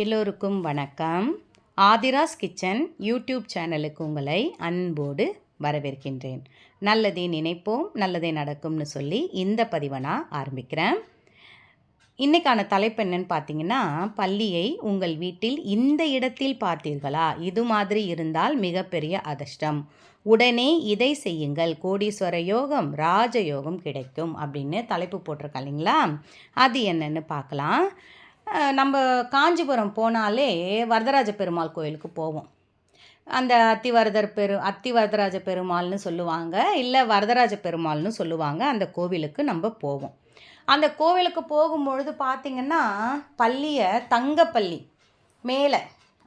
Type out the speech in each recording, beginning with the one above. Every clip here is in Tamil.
எல்லோருக்கும் வணக்கம். ஆதிராஸ் கிச்சன் யூடியூப் சேனலுக்கு உங்களை அன்போடு வரவேற்கின்றேன். நல்லதை நினைப்போம் நல்லதே நடக்கும்னு சொல்லி இந்த பதிவை நான் ஆரம்பிக்கிறேன். இன்றைக்கான தலைப்பு என்னன்னு பார்த்தீங்கன்னா பள்ளியை உங்கள் வீட்டில் இந்த இடத்தில் பார்த்தீர்களா? இது மாதிரி இருந்தால் மிகப்பெரிய அதிர்ஷ்டம். உடனே இதை செய்யுங்கள். கோடீஸ்வர யோகம் ராஜயோகம் கிடைக்கும் அப்படின்னு தலைப்பு போட்டிருக்கா இல்லைங்களா? அது என்னன்னு பார்க்கலாம். நம்ம காஞ்சிபுரம் போனாலே வரதராஜ பெருமாள் கோயிலுக்கு போவோம். அந்த அத்திவரதர் பெரு அத்திவரதராஜ பெருமாள்னு சொல்லுவாங்க இல்லை வரதராஜ பெருமாள்னு சொல்லுவாங்க அந்த கோவிலுக்கு நம்ம போவோம். அந்த கோவிலுக்கு போகும்பொழுது பார்த்திங்கன்னா பள்ளியை தங்கப்பள்ளி மேலே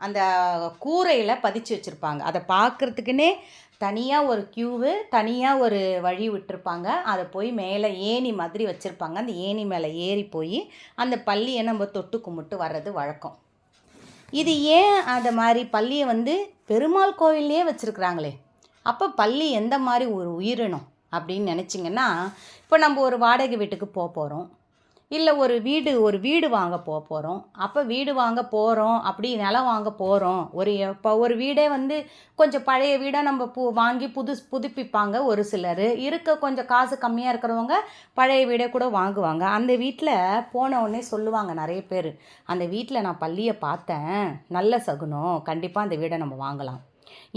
அந்த கூரையில் பதிச்சு வச்சுருப்பாங்க. அதை பார்க்குறதுக்குன்னே தனியாக ஒரு க்யூவு தனியாக ஒரு வழி விட்டுருப்பாங்க. அதை போய் மேலே ஏணி மாதிரி வச்சுருப்பாங்க. அந்த ஏணி மேலே ஏறி போய் அந்த பள்ளியை நம்ம தொட்டு கும்பிட்டு வர்றது வழக்கம். இது ஏன் அதை மாதிரி பள்ளியை வந்து பெருமாள் கோவில்லையே வச்சுருக்குறாங்களே? அப்போ பள்ளி எந்த மாதிரி ஒரு உயிரினம் அப்படின்னு நினச்சிங்கன்னா இப்போ நம்ம ஒரு வாடகை வீட்டுக்கு போக போகிறோம் இல்லை ஒரு வீடு ஒரு வீடு வாங்க போக போகிறோம் அப்போ வீடு வாங்க போகிறோம் அப்படி நிலம் வாங்க போகிறோம் ஒரு இப்போ ஒரு வீடே வந்து கொஞ்சம் பழைய வீடாக நம்ம பு வாங்கி புது புதுப்பிப்பாங்க ஒரு சிலர். இருக்க கொஞ்சம் காசு கம்மியாக இருக்கிறவங்க பழைய வீடே கூட வாங்குவாங்க. அந்த வீட்டில் போன உடனே சொல்லுவாங்க நிறைய பேர் அந்த வீட்டில் நான் பள்ளியை பார்த்தேன். நல்ல சகுனம். கண்டிப்பாக அந்த வீடை நம்ம வாங்கலாம்.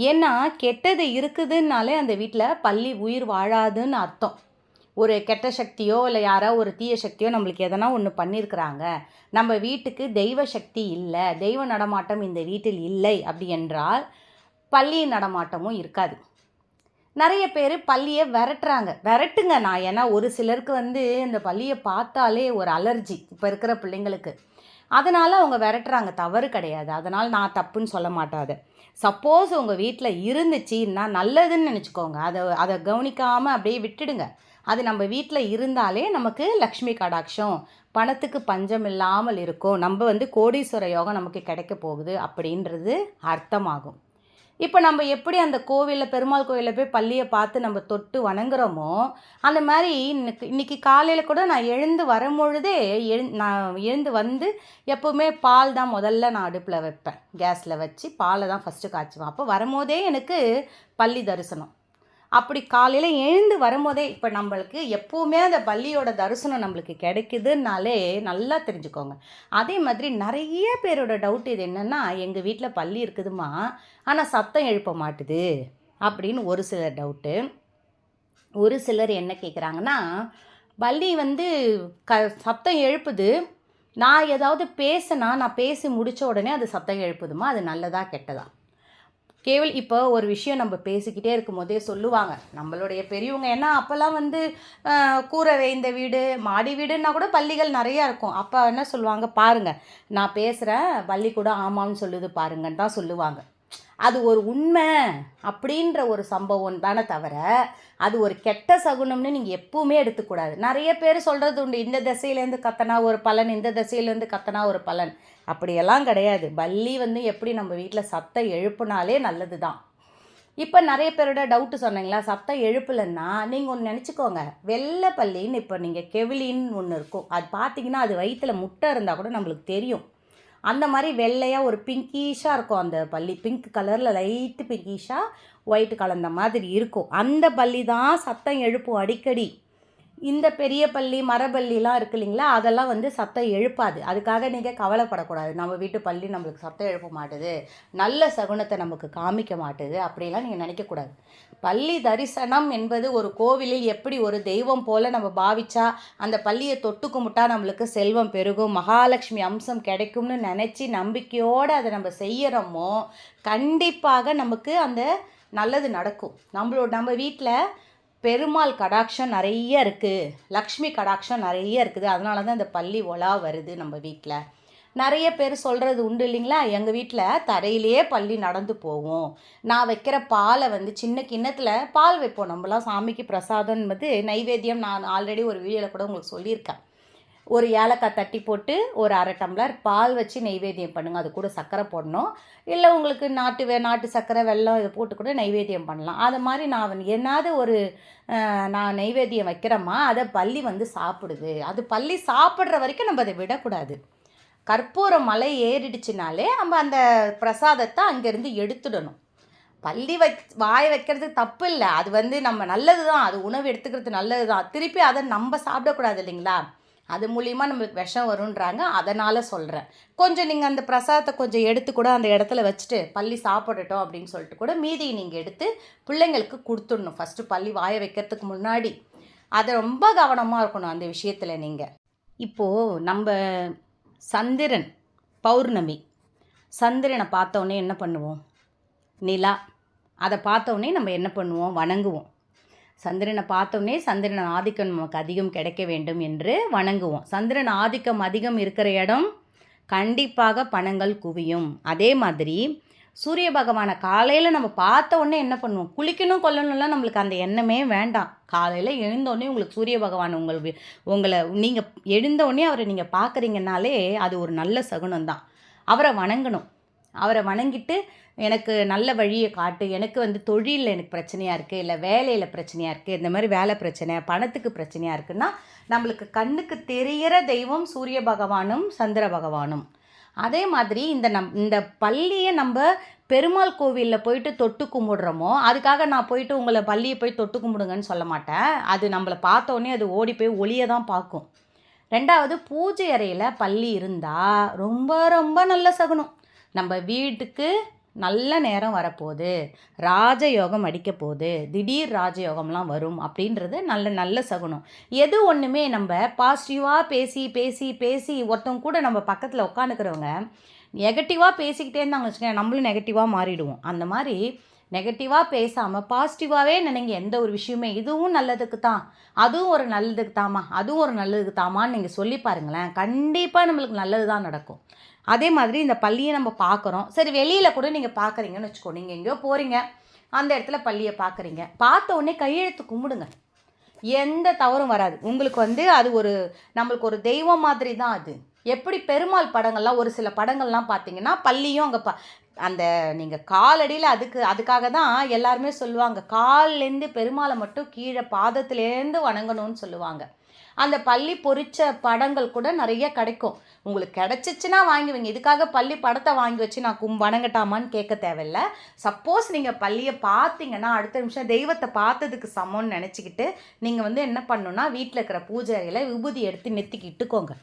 ஏன்னா கெட்டது இருக்குதுன்னாலே அந்த வீட்டில் பள்ளி உயிர் வாழாதுன்னு அர்த்தம். ஒரு கெட்ட சக்தியோ இல்லை யாரோ ஒரு தீய சக்தியோ நம்மளுக்கு எதனா ஒன்று பண்ணியிருக்கிறாங்க நம்ம வீட்டுக்கு தெய்வ சக்தி இல்லை தெய்வ நடமாட்டம் இந்த வீட்டில் இல்லை அப்படி என்றால் பள்ளி நடமாட்டமும் இருக்காது. நிறைய பேர் பள்ளியை விரட்டுறாங்க. விரட்டுங்க நான். ஏன்னா ஒரு சிலருக்கு வந்து இந்த பள்ளியை பார்த்தாலே ஒரு அலர்ஜி இப்போ இருக்கிற பிள்ளைங்களுக்கு. அதனால் அவங்க விரட்டுறாங்க. தவறு கிடையாது. அதனால் நான் தப்புன்னு சொல்ல மாட்டாது சப்போஸ் உங்கள் வீட்டில் இருந்துச்சுன்னா நல்லதுன்னு நினச்சிக்கோங்க. அதை அதை கவனிக்காமல் அப்படியே விட்டுடுங்க. அது நம்ம வீட்டில் இருந்தாலே நமக்கு லக்ஷ்மி கடாட்சம். பணத்துக்கு பஞ்சம் இல்லாமல் இருக்கும். நம்ம வந்து கோடீஸ்வர யோகம் நமக்கு கிடைக்க போகுது அப்படின்றது அர்த்தமாகும். இப்போ நம்ம எப்படி அந்த கோவிலில் பெருமாள் கோவிலில் போய் பள்ளியை பார்த்து நம்ம தொட்டு வணங்குறோமோ அந்த மாதிரி இன்னைக்கு இன்னைக்கு காலையில் கூட நான் எழுந்து வரும்பொழுதே எழு நான் எழுந்து வந்து எப்போவுமே பால் தான் முதல்ல நான் அடுப்பில் வைப்பேன். கேஸில் வச்சு பாலை தான் ஃபஸ்ட்டு காய்ச்சுவேன். அப்போ வரும்போதே எனக்கு பள்ளி தரிசனம். அப்படி காலையில் எழுந்து வரும்போதே இப்போ நம்மளுக்கு எப்போவுமே அந்த பள்ளியோட தரிசனம் நம்மளுக்கு கிடைக்குதுன்னாலே நல்லா தெரிஞ்சுக்கோங்க. அதே மாதிரி நிறைய பேரோட டவுட் இது என்னென்னா எங்கள் வீட்டில் பள்ளி இருக்குதுமா ஆனால் சத்தம் எழுப்ப மாட்டுது அப்படின்னு ஒரு சிலர் டவுட்டு ஒரு சிலர் என்ன கேட்குறாங்கன்னா பள்ளி வந்து க சத்தம் எழுப்புது. நான் ஏதாவது பேசினா நான் பேசி முடித்த உடனே அது சத்தம் எழுப்புதுமா அது நல்லதா கெட்டதா? கேவல் இப்போ ஒரு விஷயம் நம்ம பேசிக்கிட்டே இருக்கும் போதே சொல்லுவாங்க. நம்மளுடைய பெரியவங்க ஏன்னா அப்போல்லாம் வந்து கூரை வேய்ந்த வீடு மாடி வீடுன்னா கூட பள்ளிகள் நிறையா இருக்கும். அப்போ என்ன சொல்லுவாங்க? பாருங்க நான் பேசுகிறேன் பள்ளி கூட ஆமான்னு சொல்லுது பாருங்கன்னு தான் சொல்லுவாங்க. அது ஒரு உண்மை அப்படின்ற ஒரு சம்பவம் தானே தவிர அது ஒரு கெட்ட சகுனம்னு நீங்கள் எப்பவுமே எடுத்துக்கூடாது. நிறைய பேர் சொல்கிறது உண்டு இந்த திசையிலேருந்து கத்தனா ஒரு பலன் இந்த திசையிலேருந்து கத்தனா ஒரு பலன். அப்படியெல்லாம் கிடையாது. பள்ளி வந்து எப்படி நம்ம வீட்டில் சத்தம் எழுப்புனாலே நல்லது தான். இப்போ நிறைய பேரோட டவுட்டு சொன்னீங்களா? சத்தம் எழுப்பலைன்னா நீங்கள் ஒன்று நினச்சிக்கோங்க. வெள்ளை பள்ளின்னு இப்போ நீங்கள் கெவிலின்னு ஒன்று இருக்கும். அது பார்த்தீங்கன்னா அது வயிற்றில் முட்டை இருந்தால் கூட நம்மளுக்கு தெரியும். அந்த மாதிரி வெள்ளையாக ஒரு பிங்கிஷாக இருக்கும் அந்த பள்ளி பிங்க் கலரில் லைட்டு பிங்கிஷாக ஒயிட் கலந்த மாதிரி இருக்கும். அந்த பள்ளி தான் சத்தம் எழுப்பும் அடிக்கடி. இந்த பெரிய பள்ளி மரப்பள்ளிலாம் இருக்கு இல்லைங்களா? அதெல்லாம் வந்து சத்தம் எழுப்பாது. அதுக்காக நீங்கள் கவலைப்படக்கூடாது. நம்ம வீட்டு பள்ளி நம்மளுக்கு சத்தம் எழுப்ப மாட்டுது. நல்ல சகுனத்தை நமக்கு காமிக்க மாட்டுது. அப்படிலாம் நீங்கள் நினைக்கக்கூடாது. பள்ளி தரிசனம் என்பது ஒரு கோவிலில் எப்படி ஒரு தெய்வம் போல் நம்ம பாவிச்சா அந்த பள்ளியை தொட்டு கும்பிட்டா நம்மளுக்கு செல்வம் பெருகும் மகாலட்சுமி அம்சம் கிடைக்கும்னு நினச்சி நம்பிக்கையோடு அதை நம்ம செய்கிறோமோ கண்டிப்பாக நமக்கு அந்த நல்லது நடக்கும். நம்மளோட நம்ம வீட்டில் பெருமாள் கடாட்சம் நிறைய இருக்குது லக்ஷ்மி கடாட்சம் நிறைய இருக்குது. அதனால தான் இந்த பள்ளி ஒலா வருது நம்ம வீட்டில் நிறைய பேர் சொல்கிறது உண்டு இல்லைங்களா? எங்கள் வீட்டில் தரையிலேயே பள்ளி நடந்து போகும். நான் வைக்கிற பாலை வந்து சின்ன கிண்ணத்தில் பால் வைப்போம். நம்மளாம் சாமிக்கு பிரசாதம் நைவேத்தியம் நான் ஆல்ரெடி ஒரு வீடியோவில் கூட உங்களுக்கு சொல்லியிருக்கேன். ஒரு ஏலக்காய் தட்டி போட்டு ஒரு அரை டம்ளர் பால் வச்சு நெய்வேத்தியம் பண்ணுங்கள் அது கூட சர்க்கரை போடணும். இல்லை உங்களுக்கு நாட்டு வே நாட்டு சர்க்கரை வெல்லம் இதை போட்டு கூட நெய்வேத்தியம் பண்ணலாம். அது மாதிரி நான் என்னாவது ஒரு நான் நெய்வேத்தியம் வைக்கிறேம்மா அதை பள்ளி வந்து சாப்பிடுது. அது பள்ளி சாப்பிட்ற வரைக்கும் நம்ம அதை விடக்கூடாது. கற்பூர மலை ஏறிடுச்சுனாலே நம்ம அந்த பிரசாதத்தை அங்கேருந்து எடுத்துடணும். பள்ளி வை வாய வைக்கிறது தப்பு இல்லை. அது வந்து நம்ம நல்லது தான் அது உணவு எடுத்துக்கிறது நல்லது தான் திருப்பி அதை நம்ம சாப்பிடக்கூடாது இல்லைங்களா? அது மூலியமாக நம்மளுக்கு விஷம் வருன்றாங்க அதனால் சொல்கிறேன் கொஞ்சம் நீங்கள் அந்த பிரசாதத்தை கொஞ்சம் எடுத்து கூட அந்த இடத்துல வச்சுட்டு பள்ளி சாப்பிடட்டும் அப்படின்னு சொல்லிட்டு கூட மீதியை நீங்கள் எடுத்து பிள்ளைங்களுக்கு கொடுத்துடணும். ஃபஸ்ட்டு பள்ளி வாய வைக்கிறதுக்கு முன்னாடி. அதை ரொம்ப கவனமாக இருக்கணும் அந்த விஷயத்தில் நீங்கள் இப்போது நம்ம சந்திரன் பௌர்ணமி. சந்திரனை பார்த்தோன்னே என்ன பண்ணுவோம்? நிலா. அதை பார்த்தோன்னே நம்ம என்ன பண்ணுவோம்? வணங்குவோம். சந்திரனை பார்த்தோன்னே சந்திரன் ஆதிக்கம் நமக்கு அதிகம் கிடைக்க வேண்டும் என்று வணங்குவோம். சந்திரன் ஆதிக்கம் அதிகம் இருக்கிற இடம் கண்டிப்பாக பணங்கள் குவியும். அதே மாதிரி சூரிய பகவானை காலையில் நம்ம பார்த்த உடனே என்ன பண்ணுவோம்? குளிக்கணும் கொல்லணும்லாம் நம்மளுக்கு அந்த எண்ணமே வேண்டாம். காலையில் எழுந்தோடனே உங்களுக்கு சூரிய பகவான் உங்கள் உங்களை நீங்கள் எழுந்தோடனே அவரை நீங்கள் பார்க்குறீங்கனாலே அது ஒரு நல்ல சகுனம் தான். அவரை வணங்கணும். அவரை வணங்கிட்டு எனக்கு நல்ல வழியை காட்டு. எனக்கு வந்து தொழிலில் எனக்கு பிரச்சனையாக இருக்குது இல்லை வேலையில் பிரச்சனையாக இருக்குது இந்த மாதிரி வேலை பிரச்சனை பணத்துக்கு பிரச்சனையாக இருக்குன்னா நம்மளுக்கு கண்ணுக்கு தெரிகிற தெய்வம் சூரிய பகவானும் சந்திர பகவானும். அதே மாதிரி இந்த நம் இந்த பள்ளியை நம்ம பெருமாள் கோவிலில் போயிட்டு தொட்டு கும்பிடுறோமோ அதுக்காக நான் போயிட்டு உங்களை பள்ளியை போய் தொட்டு கும்பிடுங்கன்னு சொல்ல மாட்டேன். அது நம்மளை பார்த்தோன்னே அது ஓடி போய் ஒளியை தான் பார்க்கும். ரெண்டாவது பூஜை அறையில் பள்ளி இருந்தால் ரொம்ப ரொம்ப நல்ல சகுனம். நம்ம வீட்டுக்கு நல்ல நேரம் வரப்போகுது. ராஜயோகம் அடிக்க போகுது. திடீர் ராஜயோகம்லாம் வரும் அப்படின்றது நல்ல நல்ல சகுனம். எது ஒன்றுமே நம்ம பாசிட்டிவாக பேசி பேசி பேசி ஒருத்தவங்க கூட நம்ம பக்கத்தில் உட்காந்துக்கிறவங்க நெகட்டிவாக பேசிக்கிட்டே இருந்தாங்க வச்சுக்கோங்க நம்மளும் நெகட்டிவாக மாறிடுவோம். அந்த மாதிரி நெகட்டிவாக பேசாமல் பாசிட்டிவாகவே நினைங்க. எந்த ஒரு விஷயமே இதுவும் நல்லதுக்கு தான். அதுவும் ஒரு நல்லதுக்கு தாமா அதுவும் ஒரு நல்லதுக்கு தாமான்னு நீங்கள் சொல்லி பாருங்களேன். கண்டிப்பாக நம்மளுக்கு நல்லது தான் நடக்கும். அதே மாதிரி இந்த பள்ளியை நம்ம பார்க்குறோம். சரி வெளியில் கூட நீங்கள் பார்க்குறீங்கன்னு வச்சுக்கோ நீங்கள் எங்கேயோ போகிறீங்க அந்த இடத்துல பள்ளியை பார்க்குறீங்க. பார்த்த உடனே கையெழுத்து கும்பிடுங்க. எந்த தவறும் வராது. உங்களுக்கு வந்து அது ஒரு நம்மளுக்கு ஒரு தெய்வம் மாதிரி தான் அது. எப்படி பெருமாள் படங்கள்லாம் ஒரு சில படங்கள்லாம் பார்த்தீங்கன்னா பள்ளியும் அங்கே ப அந்த நீங்கள் காலடியில் அதுக்கு அதுக்காக தான் எல்லாருமே சொல்லுவாங்க. கால்லேருந்து பெருமாளை மட்டும் கீழே பாதத்துலேருந்து வணங்கணும்னு சொல்லுவாங்க. அந்த பள்ளி பொறிச்ச படங்கள் கூட நிறைய கிடைக்கும். உங்களுக்கு கிடைச்சிச்சுன்னா வாங்குவீங்க. இதுக்காக பள்ளி படத்தை வாங்கி வச்சு நான் கும் வணங்கட்டாமான்னு கேட்க தேவையில்ல. சப்போஸ் நீங்கள் பள்ளியை பார்த்தீங்கன்னா அடுத்த நிமிஷம் தெய்வத்தை பார்த்ததுக்கு சமம்னு நினச்சிக்கிட்டு நீங்கள் வந்து என்ன பண்ணணுன்னா வீட்டில் இருக்கிற பூஜை அறையில் விபூதி எடுத்து நெத்திக்கு இட்டுக்கோங்க.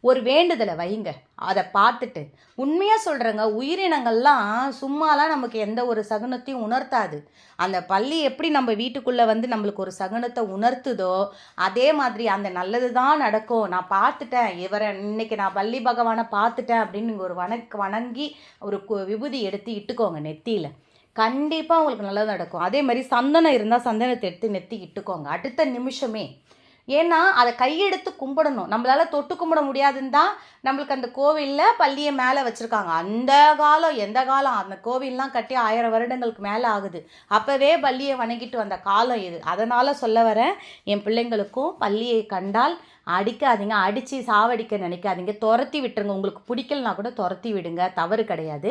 ஒரு வேண்டுதலை வைங்க அதை பார்த்துட்டு உண்மையாக சொல்கிறேங்க உயிரினங்கள்லாம் சும்மாலாம் நமக்கு எந்த ஒரு சகுனத்தையும் உணர்த்தாது. அந்த பள்ளி எப்படி நம்ம வீட்டுக்குள்ளே வந்து நம்மளுக்கு ஒரு சகுனத்தை உணர்த்துதோ அதே மாதிரி அந்த நல்லது தான் நடக்கும். நான் பார்த்துட்டேன் இவரை இன்னைக்கு நான் பள்ளி பகவானை பார்த்துட்டேன் அப்படின்னு நீங்கள் ஒரு வணக் வணங்கி ஒரு கு- விபூதி எடுத்து இட்டுக்கோங்க நெத்தியில். கண்டிப்பாக உங்களுக்கு நல்லது நடக்கும். அதே மாதிரி சந்தனம் இருந்தால் சந்தனத்தை எடுத்து நெத்தி இட்டுக்கோங்க. அடுத்த நிமிஷமே ஏன்னா அதை கையெடுத்து கும்பிடணும். நம்மளால் தொட்டு கும்பிட முடியாதுன்னு தான் நம்மளுக்கு அந்த கோவிலில் பள்ளியை மேலே வச்சுருக்காங்க. அந்த காலம் எந்த காலம்? அந்த கோவில்லாம் கட்டி ஆயிரம் வருடங்களுக்கு மேலே ஆகுது. அப்போவே பள்ளியை வணங்கிட்டு வந்த காலம் இது. அதனால் சொல்ல வரேன் என் பிள்ளைங்களுக்கும் பள்ளியை கண்டால் அடிக்காதீங்க அடித்து சாவடிக்க நினைக்காதீங்க. துரத்தி விட்டுருங்க. உங்களுக்கு பிடிக்கலனா கூட துரத்தி விடுங்க. தவறு கிடையாது.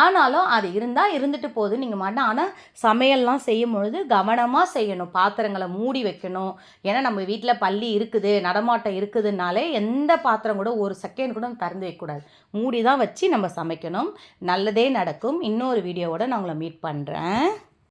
ஆனாலும் அது இருந்தால் இருந்துட்டு போகுது. நீங்கள் மாட்டோம் ஆனால் சமையல்லாம் செய்யும் பொழுது கவனமாக செய்யணும். பாத்திரங்களை மூடி வைக்கணும். ஏன்னா நம்ம வீட்டில் பள்ளி இருக்குது நடமாட்டம் இருக்குதுனாலே எந்த பாத்திரம் கூட ஒரு செகண்ட் கூட திறந்து வைக்கக்கூடாது மூடி தான் வச்சு நம்ம சமைக்கணும். நல்லதே நடக்கும். இன்னொரு வீடியோவோட நான் உங்களை மீட் பண்ணுறேன்